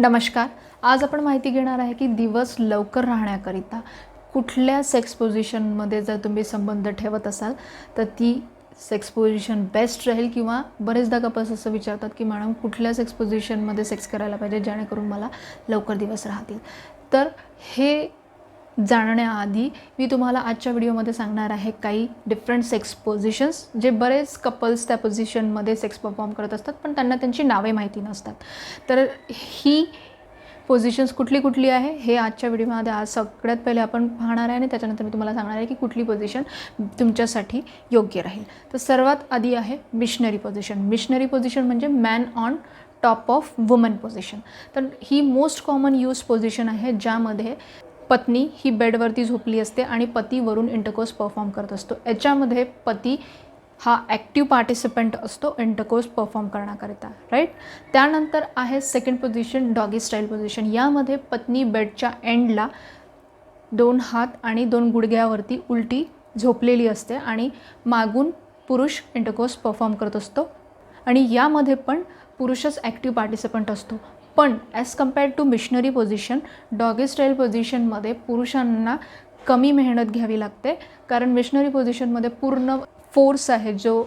नमस्कार. आज आपण माहिती घेणार आहे की दिवस लवकर राहण्याकरिता कुठल्या सेक्स पोझिशनमध्ये जर तुम्ही संबंध ठेवत असाल तर ती सेक्स पोझिशन बेस्ट राहील किंवा बरेचदा कपल्स असं विचारतात की मॅडम कुठल्या सेक्स पोझिशनमध्ये सेक्स करायला पाहिजे जेणेकरून मला लवकर दिवस राहतील? तर हे जाणण्याआधी मी तुम्हाला आजच्या व्हिडिओमध्ये सांगणार आहे काही डिफरंट सेक्स पोझिशन्स जे बरेच कपल्स त्या पोझिशनमध्ये सेक्स परफॉर्म करत असतात पण त्यांना त्यांची नावे माहिती नसतात. तर ही पोझिशन्स कुठली कुठली आहे हे आजच्या व्हिडिओमध्ये आज सगळ्यात पहिले आपण पाहणार आहे आणि त्याच्यानंतर मी तुम्हाला सांगणार आहे की कुठली पोझिशन तुमच्यासाठी योग्य राहील. तर सर्वात आधी आहे मिशनरी पोझिशन मिशनरी पोझिशन म्हणजे man on top of woman position तर ही मोस्ट कॉमन यूज पोझिशन आहे ज्यामध्ये पत्नी ही बेडवरती झोपली असते आणि पती वरून इंटरकोर्स परफॉर्म करत असतो. याच्यामध्ये पती हा ॲक्टिव्ह पार्टिसिपंट असतो इंटरकोर्स परफॉर्म करण्याकरिता राईट त्यानंतर आहे second position doggy style position यामध्ये पत्नी बेडच्या एंडला दोन हात आणि दोन गुडघ्यावरती उलटी झोपलेली असते आणि मागून पुरुष इंटरकोर्स परफॉर्म करत असतो. आणि यामध्ये पण पुरुषच ॲक्टिव्ह पार्टिसिपंट असतो. पण as compared to missionary position doggy style पोझिशनमध्ये पुरुषांना कमी मेहनत घ्यावी लागते. कारण मिशनरी पोझिशनमध्ये पूर्ण फोर्स आहे जो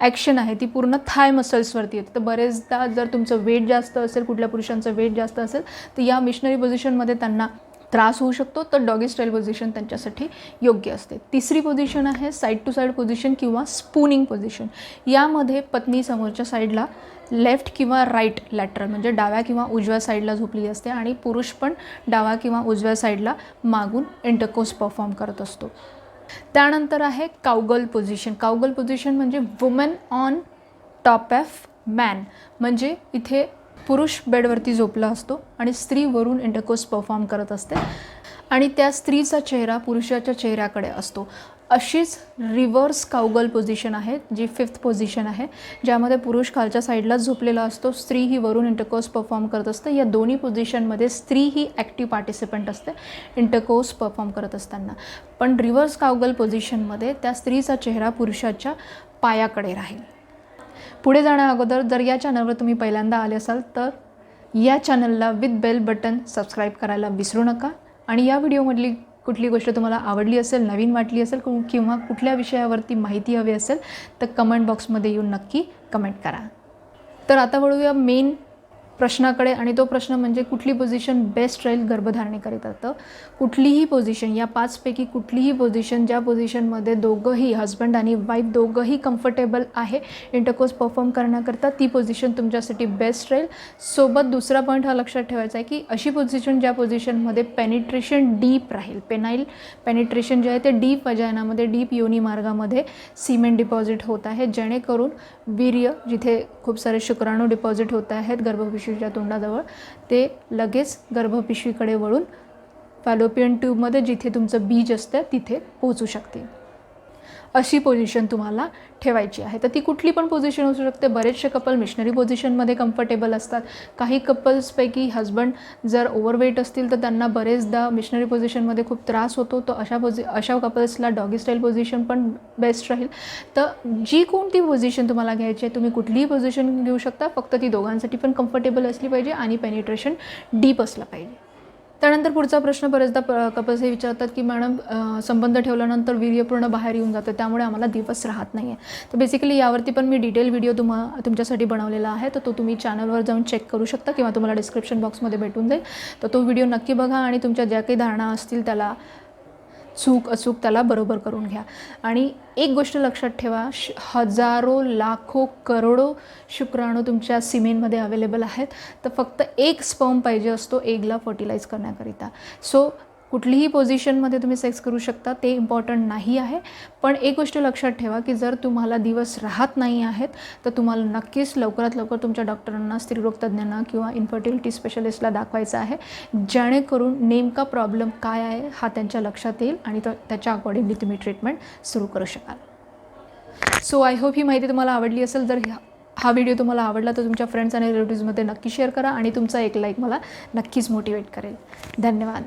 ॲक्शन आहे ती पूर्ण थाय मसल्सवरती येते. तर बरेचदा जर तुमचं वेट जास्त असेल कुठल्या पुरुषांचं वेट जास्त असेल तर या मिशनरी पोझिशनमध्ये त्यांना त्रास होऊ शकतो तर डॉगी स्टाईल पोझिशन त्यांच्यासाठी योग्य असते. तिसरी पोझिशन आहे साईड टू साईड पोझिशन किंवा स्पूनिंग पोझिशन. यामध्ये पत्नी समोरच्या साईडला लेफ्ट किंवा राईट लॅटरल म्हणजे डाव्या किंवा उजव्या साईडला झोपली असते आणि पुरुष पण डाव्या किंवा उजव्या साईडला मागून इंटरकोर्स परफॉर्म करत असतो. त्यानंतर आहे काउगल पोझिशन. काउगल पोझिशन म्हणजे women on top of man. म्हणजे इथे पुरुष बेडवरती झोपला असतो आणि स्त्री वरून इंटरकोर्स परफॉर्म करत असते. आणि त्या स्त्रीचा चेहरा पुरुषाच्या चेहऱ्याकडे असतो. अशीच रिव्हर्स काउगल पोझिशन आहे जी फिफ्थ पोझिशन आहे ज्यामध्ये पुरुष खालच्या साईडलाच झोपलेला असतो स्त्री ही वरून इंटरकोर्स परफॉर्म करत असते. या दोन्ही पोझिशनमध्ये स्त्री ही ॲक्टिव्ह पार्टिसिपंट असते इंटरकोर्स परफॉर्म करत असताना. पण रिव्हर्स काउगल पोझिशनमध्ये त्या स्त्रीचा चेहरा पुरुषाच्या पायाकडे राहील. पुढे जाण्या अगोदर जर या चॅनलवर तुम्ही पहिल्यांदा आले असाल तर या चॅनलला विथ बेल बटन सबस्क्राईब करायला विसरू नका. आणि या व्हिडिओमधली कुठली गोष्ट तुम्हाला आवडली असेल नवीन वाटली असेल किंवा कुठल्या विषयावरती माहिती हवी असेल तर कमेंट बॉक्समध्ये येऊन नक्की कमेंट करा. तर आता वळूया मेन प्रश्नाकडे आणि तो प्रश्न म्हणजे कुठली पोझिशन बेस्ट राहील गर्भधारणेकरिता तर कुठलीही पोझिशन या पाचपैकी कुठलीही पोझिशन ज्या पोझिशनमध्ये दोघंही हजबंड आणि वाईफ दोघंही कम्फर्टेबल आहे इंटरकोर्स परफॉर्म करण्याकरता ती पोझिशन तुमच्यासाठी बेस्ट राहील. सोबत दुसरा पॉईंट हा लक्षात ठेवायचा आहे की अशी पोझिशन ज्या पोझिशनमध्ये पेनिट्रेशन डीप राहील पेनाईल पेनिट्रेशन जे आहे ते डीप वजायनामध्ये डीप योनी मार्गामध्ये सिमेंट डिपॉझिट होत आहे जेणेकरून वीर्य जिथे खूप सारे शुक्राणू डिपॉझिट होत आहेत गर्भपिशवीच्या तोंडाजवळ ते लगेच गर्भपिशवीकडे वळून फॅलोपियन ट्यूबमध्ये जिथे तुमचं बीज असतं तिथे पोहोचू शकते. अशी पोझिशन तुम्हाला ठेवायची आहे. तर ती कुठली पण पोझिशन असू शकते. बरेचसे कपल मिशनरी पोझिशनमध्ये कम्फर्टेबल असतात. काही कपल्सपैकी हजबंड जर ओव्हरवेट असतील तर त्यांना बरेचदा मिशनरी पोझिशनमध्ये खूप त्रास होतो. तर अशा पोझि अशा कपल्सला डॉगी स्टाईल पोझिशन पण बेस्ट राहील. तर जी कोणती पोझिशन तुम्हाला घ्यायची आहे तुम्ही कुठलीही पोझिशन घेऊ शकता. फक्त ती दोघांसाठी पण कम्फर्टेबल असली पाहिजे आणि पेनिट्रेशन डीप असलं पाहिजे. त्यानंतर पुढचा प्रश्न बरेचदा प कपल्स हे विचारतात की मॅडम संबंध ठेवल्यानंतर वीर्य पूर्ण बाहेर येऊन जातं त्यामुळे आम्हाला दिवस राहत नाही आहे तर बेसिकली यावरती पण मी डिटेल व्हिडिओ तुम्हा तुमच्यासाठी बनवलेला आहे. तर तो तुम्ही चॅनलवर जाऊन चेक करू शकता किंवा तुम्हाला डिस्क्रिप्शन बॉक्समध्ये भेटून जाईल. तर तो व्हिडिओ नक्की बघा आणि तुमच्या ज्या काही धारणा असतील त्याला चूक अचूक त्याला बरोबर करून घ्या. आणि एक गोष्ट लक्षात ठेवा श हजारो लाखो करोडो शुक्राणू तुमच्या सिमेंटमध्ये अवेलेबल आहेत. तर फक्त एक स्पर्म पाहिजे असतो एगला फर्टिलाइज करण्याकरिता. सो कुठलीही पोझिशनमध्ये तुम्ही सेक्स करू शकता ते इम्पॉर्टंट नाही आहे. पण एक गोष्ट लक्षात ठेवा की जर तुम्हाला दिवस राहत नाही आहेत तर तुम्हाला नक्कीच लवकरात लवकर तुमच्या डॉक्टरांना स्त्रीरोग तज्ज्ञांना किंवा इन्फर्टिलिटी स्पेशलिस्टला दाखवायचं आहे. जेणेकरून नेमका प्रॉब्लेम काय आहे हा त्यांच्या लक्षात येईल आणि तो त्याच्या अकॉर्डिंगली तुम्ही ट्रीटमेंट सुरू करू शकाल. सो आय होप ही माहिती तुम्हाला आवडली असेल. जर हा व्हिडिओ तुम्हाला आवडला तर तुमच्या फ्रेंड्स आणि रिलेटिव्समध्ये नक्की शेअर करा आणि तुमचा एक लाईक मला नक्कीच मोटिवेट करेल. धन्यवाद.